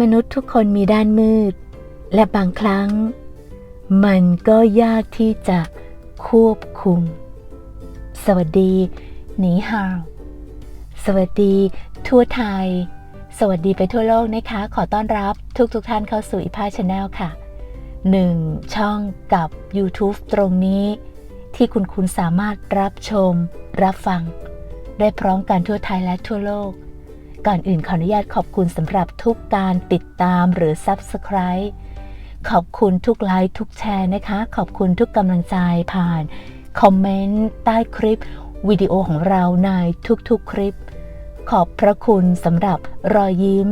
มนุษย์ทุกคนมีด้านมืด และบางครั้ง มันก็ยากที่จะควบคุม สวัสดีหนีฮาวสวัสดี ทั่วไทย สวัสดีไปทั่วโลกนะคะ ขอต้อนรับทุกทุกท่านเข้าสู่อีพาชาแนลค่ะ 1 ช่องกับ YouTube ตรงนี้ ที่คุณคุณสามารถรับชม รับฟัง ได้พร้อมกันทั่วไทยและทั่วโลก ก่อนอื่นขออนุญาตขอบคุณสำหรับทุกการติดตามหรือ Subscribe ขอบคุณทุกไลค์ทุกแชร์นะคะ ขอบคุณทุกกำลังใจผ่านคอมเมนต์ใต้คลิปวิดีโอของเราในทุกๆคลิป ขอบพระคุณสำหรับรอยยิ้ม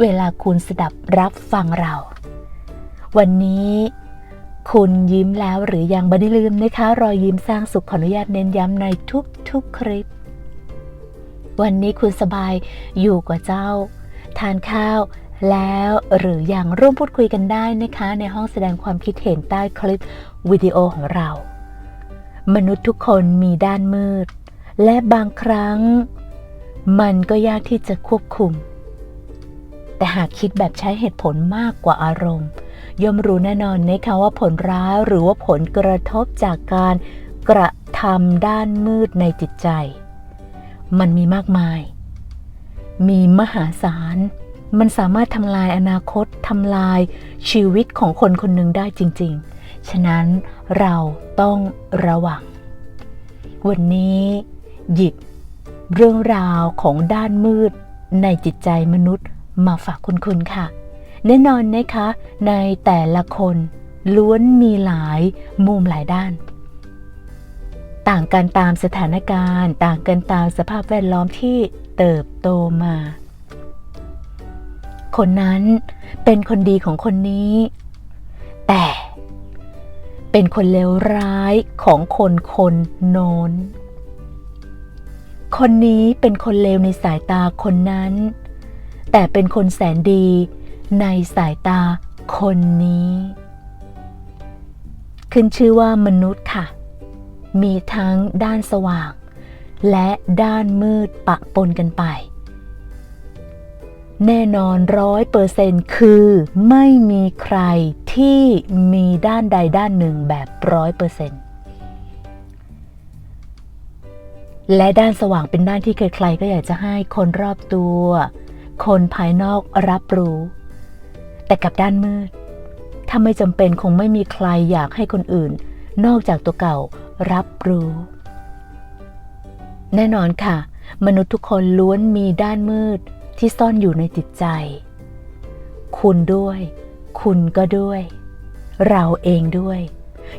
เวลาคุณสดับรับฟังเรา วันนี้คุณยิ้มแล้วหรือยังไม่ได้ลืมนะคะ รอยยิ้มสร้างสุขขออนุญาตเน้นย้ำในทุกๆคลิป วันนี้คุณสบายอยู่กับเจ้า ทานข้าวแล้วหรือยังร่วมพูดคุยกันได้นะคะ ในห้องแสดงความคิดเห็นใต้คลิปวิดีโอของเรา มนุษย์ทุกคนมีด้านมืด และบางครั้ง มันก็ยากที่จะควบคุม แต่หากคิดแบบใช้เหตุผลมากกว่าอารมณ์ ย่อมรู้แน่นอนนะคะว่าผลร้ายหรือว่าผลกระทบจากการกระทำด้านมืดในจิตใจ มันมีมากมาย มีมหาศาล มันสามารถทำลายอนาคตทำลายชีวิตของคนคนหนึ่งได้จริง ๆ ฉะนั้นเราต้องระวัง วันนี้หยิบเรื่องราวของด้านมืดในจิตใจมนุษย์มาฝากคุณคุณค่ะ แน่นอนนะคะ ในแต่ละคนล้วนมีหลายมุมหลายด้าน ต่างกันตามสถานการณ์ ต่างกันตามสภาพแวดล้อมที่เติบโตมา คนนั้นเป็นคนดีของคนนี้ แต่เป็นคนเลวร้ายของคนคนโน้น คนนี้เป็นคนเลวในสายตาคนนั้น แต่เป็นคนแสนดีในสายตาคนนี้ ขึ้นชื่อว่ามนุษย์ค่ะ มีทั้งด้านสว่าง และด้านมืดปะปนกันไป แน่นอนร้อยเปอร์เซนคือไม่มีใครที่มีด้านใดด้านหนึ่งแบบร้อยเปอร์เซนและด้านสว่างเป็นด้านที่ใครๆก็อยากจะให้คนรอบตัว คนภายนอกรับรู้ แต่กับด้านมืด ถ้าไม่จำเป็นคงไม่มีใครอยากให้คนอื่น นอกจากตัวเก่า รับรู้ แน่นอนค่ะ มนุษย์ทุกคนล้วนมีด้านมืดที่ซ่อนอยู่ในจิตใจ คุณด้วย คุณก็ด้วย เราเองด้วย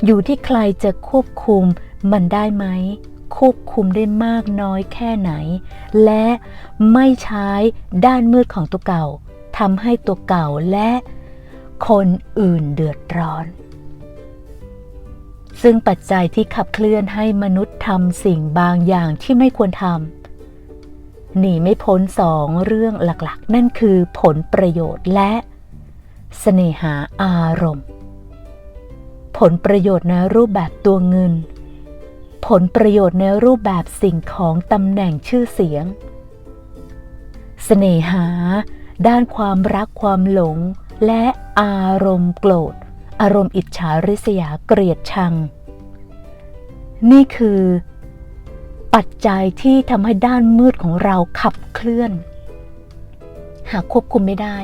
อยู่ที่ใครจะควบคุมมันได้ไหม ควบคุมได้มากน้อยแค่ไหน และไม่ใช้ด้านมืดของตัวเก่าทำให้ตัวเก่าและคนอื่นเดือดร้อน ซึ่งปัจจัยที่ขับเคลื่อนให้มนุษย์ทำสิ่งบางอย่างที่ไม่ควรทำหนีไม่พ้นสองเรื่องหลักๆ นั่นคือผลประโยชน์และเสน่หาอารมณ์ ผลประโยชน์ในรูปแบบตัวเงิน ผลประโยชน์ในรูปแบบสิ่งของตำแหน่งชื่อเสียงเสน่หา ด้านความรักความหลง และอารมณ์โกรธ อารมณ์อิจฉาริษยาเกลียดชัง นี่คือ ปัจจัยที่ทำให้ด้านมืดของเราขับเคลื่อน หากควบคุมไม่ได้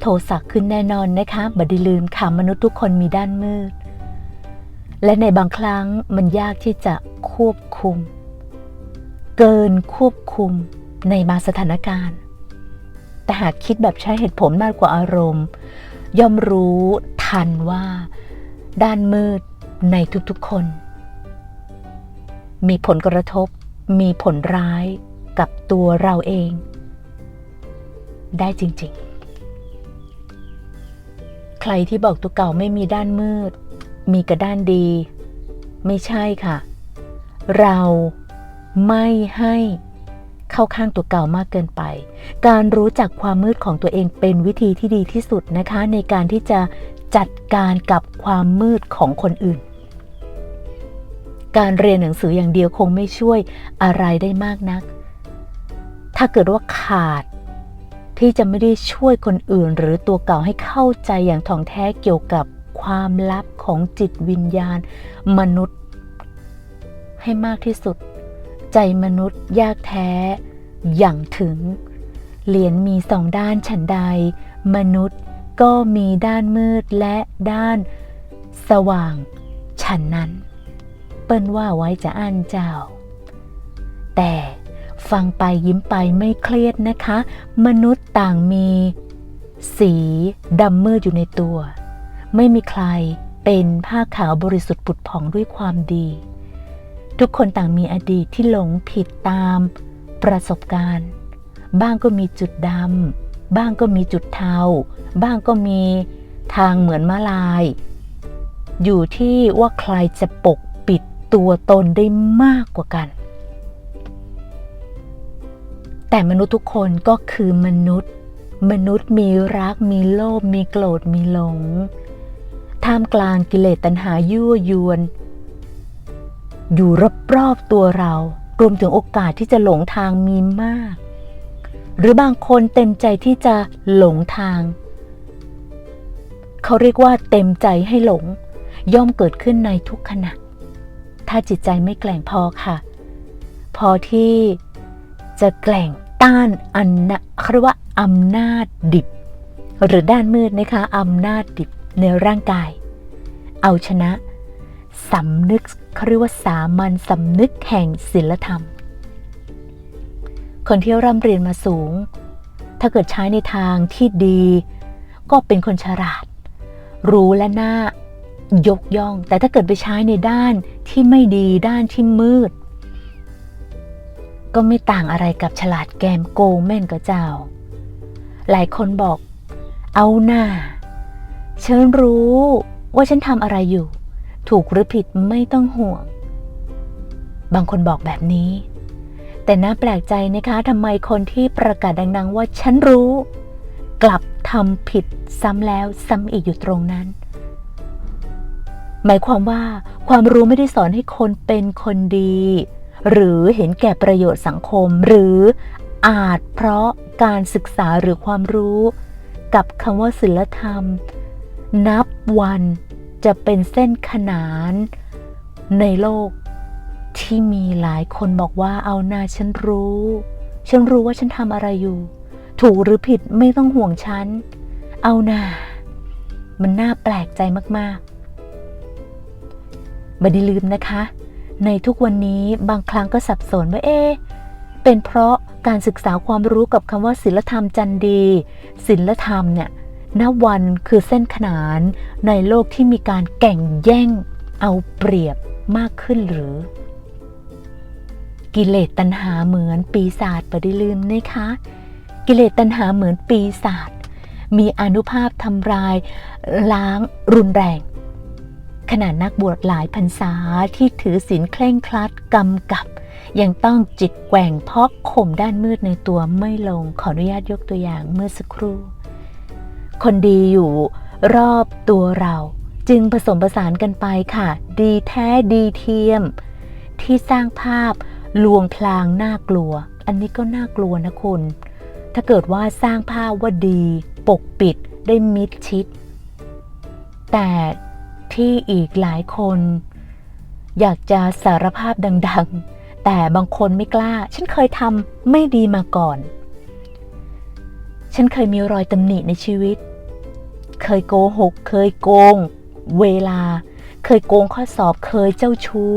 โทสะขึ้นแน่นอนนะคะบไดีลืมค่ะมนุษย์ทุกคนมีด้านมืด และในบางครั้งมันยากที่จะควบคุม เกินควบคุมในบางสถานการณ์ แต่หากคิดแบบใช้เหตุผลมากกว่าอารมณ์ ย่อมรู้ทันว่า ด้านมืดในทุกๆคน มีผลกระทบมีผลร้ายกับตัวเราเอง ได้จริงๆ ใครที่บอกตัวเก่าไม่มีด้านมืด มีกระด้านดี ไม่ใช่ค่ะ เราไม่ให้ เข้าข้างตัวเก่ามากเกินไป การรู้จักความมืดของตัวเองเป็นวิธีที่ดีที่สุดนะคะ ในการที่จะจัดการกับความมืดของคนอื่น การเรียนหนังสืออย่างเดียวคงไม่ช่วยอะไรได้มากนัก ถ้าเกิดว่าขาดที่จะไม่ได้ช่วยคนอื่น หรือตัวเก่าให้เข้าใจอย่างถ่องแท้เกี่ยวกับความลับของจิตวิญญาณมนุษย์ให้มากที่สุด ใจมนุษย์ยากแท้ อย่างถึง เหรียญมีสองด้านฉันใด มนุษย์ก็มีด้านมืดและด้านสว่าง ฉันนั้น เปิ้นว่าไว้จะอ่านเจ้า แต่ฟังไปยิ้มไปไม่เครียดนะคะ มนุษย์ต่างมี สีดำมืดอยู่ในตัว ไม่มีใครเป็นผ้าขาวบริสุทธิ์ปุดผ่องด้วยความดี ทุกคนต่างมีอดีตที่หลงผิดตามประสบการณ์ บ้างก็มีจุดดำ บ้างก็มีจุดเทา บ้างก็มีทางเหมือนมาลาย อยู่ที่ว่าใครจะปกปิดตัวตนได้มากกว่ากัน แต่มนุษย์ทุกคนก็คือมนุษย์ มนุษย์มีรัก มีโลภ มีโกรธ มีหลง ท่ามกลางกิเลสตัณหายั่วยวน อยู่รอบๆตัวเรา รวมถึงโอกาสที่จะหลงทางมีมาก หรือบางคนเต็มใจที่จะหลงทาง เขาเรียกว่าเต็มใจให้หลง ย่อมเกิดขึ้นในทุกขณะ ถ้าจิตใจไม่แกล่งพอค่ะ พอที่จะแกล่งต้านอันนะเรียกว่าอำนาจดิบ หรือด้านมืดนะคะอำนาจดิบในร่างกาย เอาชนะสำนึก เขาเรียกว่าสามัญสำนึกแห่งศีลธรรม คนที่ร่ำเรียนมาสูง ถ้าเกิดใช้ในทางที่ดี ก็เป็นคนฉลาด รู้และน่ายกย่อง แต่ถ้าเกิดไปใช้ในด้านที่ไม่ดีด้านที่มืด ก็ไม่ต่างอะไรกับฉลาดแกมโกงแม่นกับเจ้า หลายคนบอก เอาหน้าฉันรู้ว่าฉันทำอะไรอยู่ ถูกหรือผิดไม่ต้องห่วง บางคนบอกแบบนี้ แต่น่าแปลกใจนะคะทำไมคนที่ประกาศดังๆ ว่าฉันรู้ กลับทำผิดซ้ำแล้วซ้ำอีกอยู่ตรงนั้น หมายความว่าความรู้ไม่ได้สอนให้คนเป็นคนดี หรือเห็นแก่ประโยชน์สังคม หรืออาจเพราะการศึกษาหรือความรู้ กับคำว่าศิลธรรม นับวัน จะเป็นเส้นขนานในโลกที่มีหลายคนบอกว่าเอาหน้าฉันรู้ ฉันรู้ว่าฉันทำอะไรอยู่ ถูกหรือผิดไม่ต้องห่วงฉัน เอาหน้ามันน่าแปลกใจมากๆไม่ได้ลืมนะคะ ในทุกวันนี้บางครั้งก็สับสนว่าเอ๊ะเป็นเพราะการศึกษาความรู้กับคำว่าศิลธรรมจันดีศิลธรรมเนี่ย ณวันคือเส้นขนานในโลกที่มีการแก่งแย่งเอาเปรียบมากขึ้นหรือ กิเลสตัณหาเหมือนปีศาจประดิลืมนะคะ กิเลสตัณหาเหมือนปีศาจมีอนุภาพทำลายล้างรุนแรงขนาดนักบวชหลายพรรษาที่ถือศีลเคร่งครัดกำกับ ยังต้องจิตแกว่งเพราะข่มด้านมืดในตัวไม่ลงขออนุญาตยกตัวอย่างเมื่อสักครู่ คนดีอยู่รอบตัวเรา จึงผสมผสานกันไปค่ะ ดีแท้ดีเทียม ที่สร้างภาพลวงพลางน่ากลัว อันนี้ก็น่ากลัวนะคุณ ถ้าเกิดว่าสร้างภาพว่าดี ปกปิดได้มิดชิด แต่ที่อีกหลายคน อยากจะสารภาพดัง ๆ แต่บางคนไม่กล้า ฉันเคยทำไม่ดีมาก่อน ฉันเคยมีรอยตำหนิในชีวิต เคยโกหก เคยโกง เวลา เคยโกงข้อสอบเคยเจ้าชู้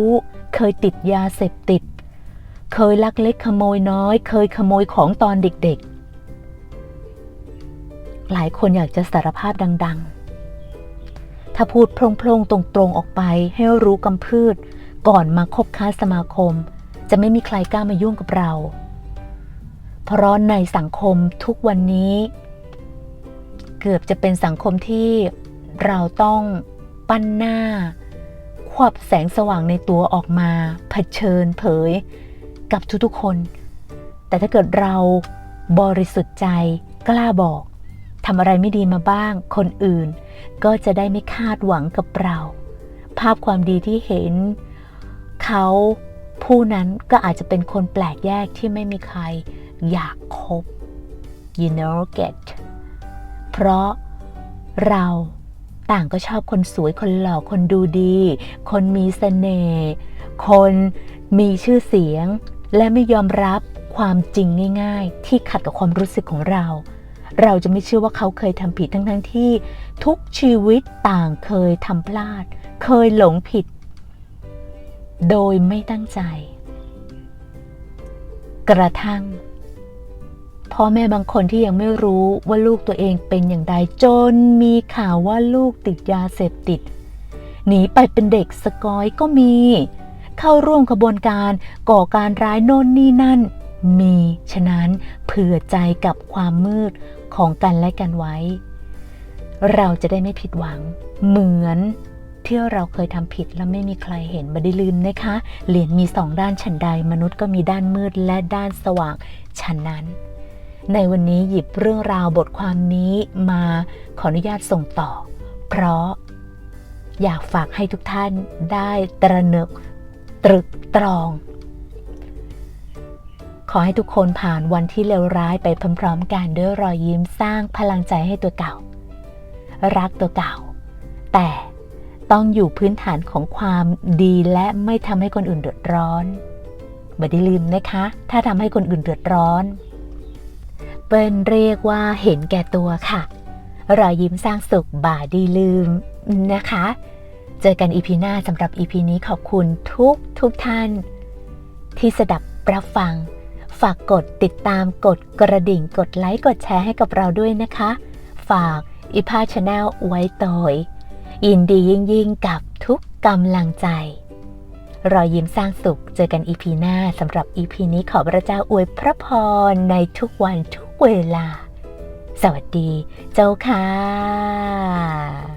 เคยติดยาเสพติด เคยลักเล็กขโมยน้อย เคยขโมยของตอนเด็กๆ หลายคนอยากจะสารภาพดัง ๆ ถ้าพูดโพร่งๆ ตรงๆ ออกไปให้รู้กำพืช ก่อนมาคบค้าสมาคม จะไม่มีใครกล้ามายุ่งกับเรา เพราะในสังคมทุกวันนี้ เกือบจะเป็นสังคมที่เราต้องปั้นหน้า ควบแสงสว่างในตัวออกมาเผชิญเผยกับทุกๆคน แต่ถ้าเกิดเราบริสุทธิ์ใจกล้าบอกทำอะไรไม่ดีมาบ้าง คนอื่น ก็จะได้ไม่คาดหวังกับเรา ภาพความดีที่เห็น เขาผู้นั้นก็อาจจะเป็นคนแปลกแยกที่ไม่มีใครอยากคบ you know get เพราะเราต่างก็ชอบคนสวยคนหล่อคนดูดี คนมีเสน่ห์คนมีชื่อเสียง และไม่ยอมรับความจริงง่าย ๆ ที่ขัดกับความรู้สึกของเรา เราจะไม่เชื่อว่าเขาเคยทำผิดทั้งๆที่ ทุกชีวิตต่างเคยทำพลาด เคยหลงผิด โดยไม่ตั้งใจ กระทั่ง พ่อแม่บางคนที่ยังไม่รู้ว่าลูกตัวเองเป็นอย่างไรจนมีข่าวว่าลูกติดยาเสพติด หนีไปเป็นเด็กสกอยก็มี เข้าร่วมขบวนการก่อการร้ายโน่นนี่นั่น มีฉะนั้นเผื่อใจกับความมืดของกันและกันไว้ เราจะได้ไม่ผิดหวัง เหมือนที่เราเคยทำผิดและไม่มีใครเห็นบัได้ลืมนะคะ เหรียญมีสองด้านฉันใดมนุษย์ก็มีด้านมืดและด้านสว่างฉันนั้น ในวันนี้หยิบเรื่องราวบทความนี้มาขออนุญาตส่งต่อ เพราะอยากฝากให้ทุกท่านได้ตระหนึกตรึกตรอง ขอให้ทุกคนผ่านวันที่เลวร้ายไปพร้อมๆกันด้วยรอยยิ้มสร้างพลังใจให้ตัวเก่า รักตัวเก่า แต่ต้องอยู่พื้นฐานของความดีและไม่ทำให้คนอื่นเดือดร้อนไม่ได้ลืมนะคะ ถ้าทำให้คนอื่นเดือดร้อน เปิ้ลเรียกว่าเห็นแก่ตัวค่ะ รอยยิ้มสร้างสุขบ่าดีลืมนะคะ เจอกันอีพีหน้าสำหรับอีพีนี้ขอบคุณทุกทุกท่าน ที่สดับรับฟัง ฝากกดติดตามกดกระดิ่งกดไลค์กดแชร์ให้กับเราด้วยนะคะ ฝากอีพาชาแนลไว้ต่อยยินดียิ่งยิ่งกับทุกกำลังใจ รอยยิ้มสร้างสุข เจอกันอีพีหน้าสำหรับอีพีนี้ขอพระเจ้าอวยพระพรในทุกวันทุก เวลา สวัสดีเจ้าค่ะ